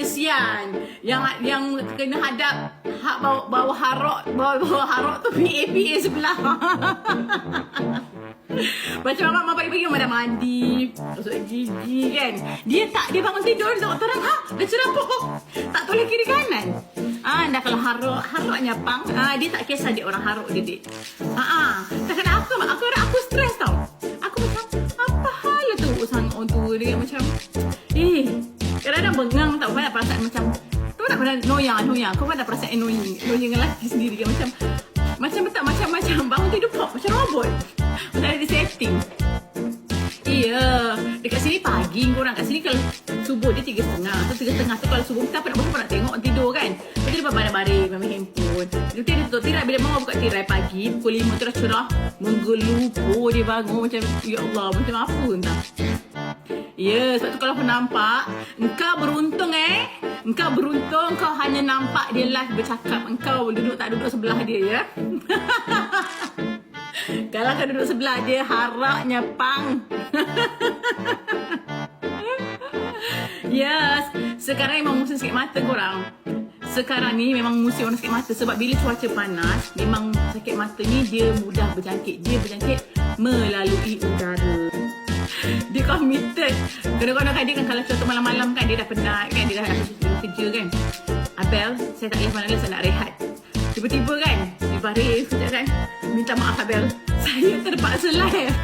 Kesian. Yang yang kena hadap hak bawah, bawah harok Bawah, bawah harok tu PA-PA sebelah. Macam mak pagi-pagi Mak dah mandi Masuk gigi kan. Dia tak Dia bangun tidur Dia tengok terang Ha dah cerapuk Tak toleh kiri kanan. Ah, dah kalau haruk Haruknya pang ah, Dia tak kisah dia orang haruk dia dik. Ah, ah. Kadang-kadang aku Aku aku stres tau. Aku macam Apa hal tu? Urusan orang tua dia Macam bengang tau Banyak perasaan macam Kau tak pernah noyang Noyang Kau pernah perasaan annoying. Annoying dengan lelaki sendiri. Kan Macam Macam tak macam-macam Bangun tidur pop Macam robot. Macam ada setting Iya, dekat sini pagi korang kat sini kalau subuh dia tiga setengah. Tu tiga setengah tu kalau subuh kita apa nak nak tengok tidur kan. Lepas tu dia baring-baring main handphone. Dia dia tutup tirai. Bila mama buka tirai pagi pukul lima tu dah cerah menggelupur dia bangun. Macam ya Allah macam apa entah. Ya, sebab tu kalau kau nampak Engkau beruntung eh? Engkau beruntung Kau hanya nampak dia live bercakap. Engkau duduk tak duduk sebelah dia ya? Kalau kau duduk sebelah dia Harapnya pang. Yes. Sekarang memang musim sakit mata korang. Sekarang ni memang musim orang sakit mata Sebab bila cuaca panas Memang sakit mata ni dia mudah berjangkit. Dia berjangkit melalui udara Committed Kadang-kadang kan dia kan Kalau contoh malam-malam kan Dia dah penat kan Dia dah kerja kan. Abel Saya tak payah malam Saya nak rehat. Tiba-tiba kan Dia baris sekejap kan Minta maaf Abel. Saya terpaksa live.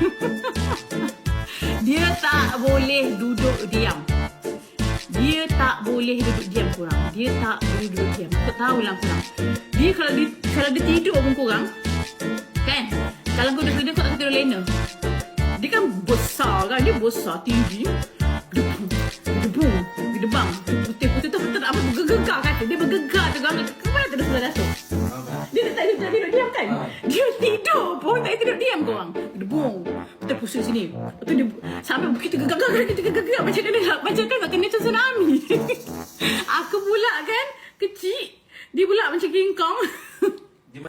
Dia tak boleh duduk diam. Dia tak boleh duduk diam korang Dia tak boleh duduk diam. Kau tahulah korang Dia kalau dia, kalau dia tidur pun korang Kan? Kalau kau duduk dia kau tak tidur lena kan besar kan dia besar tinggi. Debu debu putih putih tu betul apa bergegar kan? dia bergegar tu kan ke mana tu sudah rasa dia tak tidur tidur diam kan? Dia tidur pun tak tidur diam kau orang? Debu putih pusing sini tu dia sampai begitu gegar gegar gegar gegar macam kena macam kena kena tsunami? Aku pula kan kecil. Dia pula macam king kong